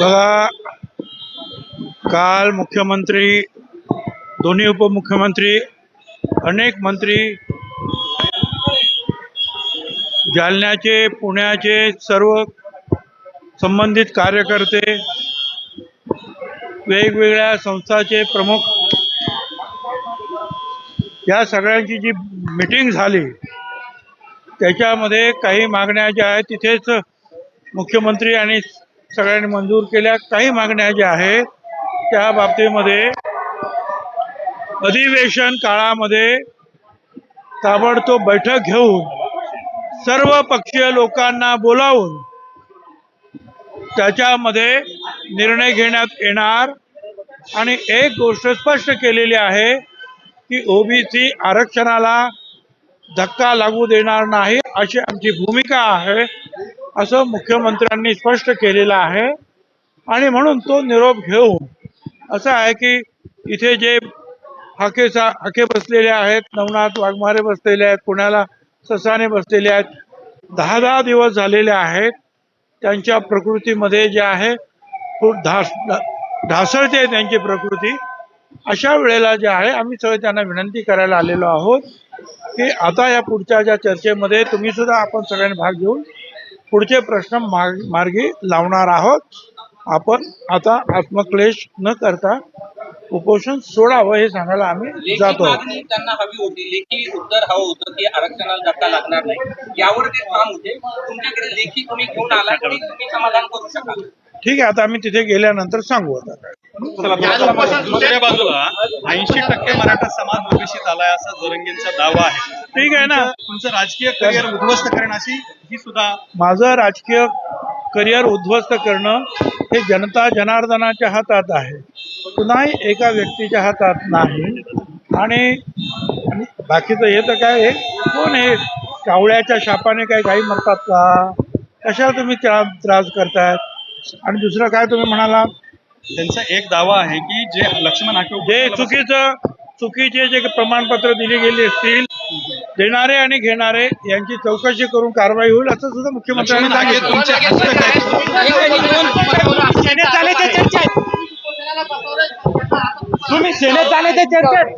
बघा काल मुख्यमंत्री दोन्ही उपमुख्यमंत्री अनेक मंत्री जालन्याचे पुण्याचे सर्व संबंधित कार्यकर्ते वेगवेगळ्या संस्थाचे प्रमुख या सगळ्यांची जी मिटिंग झाली त्याच्यामध्ये काही मागण्या ज्या आहेत तिथेच मुख्यमंत्री आणि सगळ्यांनी मंजूर केल्या. काही मागण्या ज्या आहेत त्या बाबतीमध्ये अधिवेशन काळामध्ये ताबडतोब बैठक घेऊन सर्व पक्षीय लोकांना बोलावून त्याच्यामध्ये निर्णय घेण्यात येणार. आणि एक गोष्ट स्पष्ट केलेली आहे की ओबीसी आरक्षणाला धक्का लागू देणार नाही अशी आमची भूमिका आहे. असं मुख्यमंत्र्यांनी स्पष्ट केलेलं आहे. आणि म्हणून तो निरोप घेऊन असं आहे की इथे जे हाके सा हाके बसलेले आहेत नवनाथ वाघमारे बसलेले आहेत पुण्याला ससाने बसलेले आहेत दहा दहा दिवस झालेले आहेत. त्यांच्या प्रकृतीमध्ये जे आहे खूप ढास ढासळते त्यांची प्रकृती. अशा वेळेला जे आहे आम्ही सगळे त्यांना विनंती करायला आलेलो आहोत की आता या पुढच्या ज्या चर्चेमध्ये तुम्ही सुद्धा आपण सगळ्यांनी भाग घेऊन पुढचे प्रश्न मार्ग मार्गी लावणार आहोत. आपण आता आत्मक्लेश न करता उपोषण सोडावं हे सांगायला आम्ही जातो. त्यांना हवी होती. लेखी उत्तर हवं होतं की आरक्षणाला धक्का लागणार नाही. यावर ते ठाम होते. तुमच्याकडे लेखी तुम्ही घेऊन आला की तुम्ही समाधान करू शकाल. ठीक आहे आता आम्ही तिथे गेल्यानंतर सांगू आता काय. दुसऱ्या बाजूला ऐंशी टक्के मराठा समाज आलाय असा जोरंगेंचा दावा आहे. ठीक आहे ना. तुमचं राजकीय करिअर उद्ध्वस्त करण्याची ही सुद्धा माझं राजकीय करिअर उद्ध्वस्त करणं हे जनता जनार्दनाच्या हातात आहे. कुणाही एका व्यक्तीच्या हातात नाही. आणि बाकीचं हे तर काय आहे? कोण हे कावळ्याच्या शापाने काही गाई मरतात का? कशाला तुम्ही त्या त्रास करतायत आणि दुसरं काय तुम्ही म्हणाला? त्यांचा एक दावा आहे की जे लक्ष्मण हाके जे चुकीचं चुकीचे जे प्रमाणपत्र दिली गेली असतील देणारे आणि घेणारे यांची चौकशी करून कारवाई होईल असं सुद्धा मुख्यमंत्र्यांनी सांगितलं. तुम्ही सेनेत चालायचे चर्चा आहेत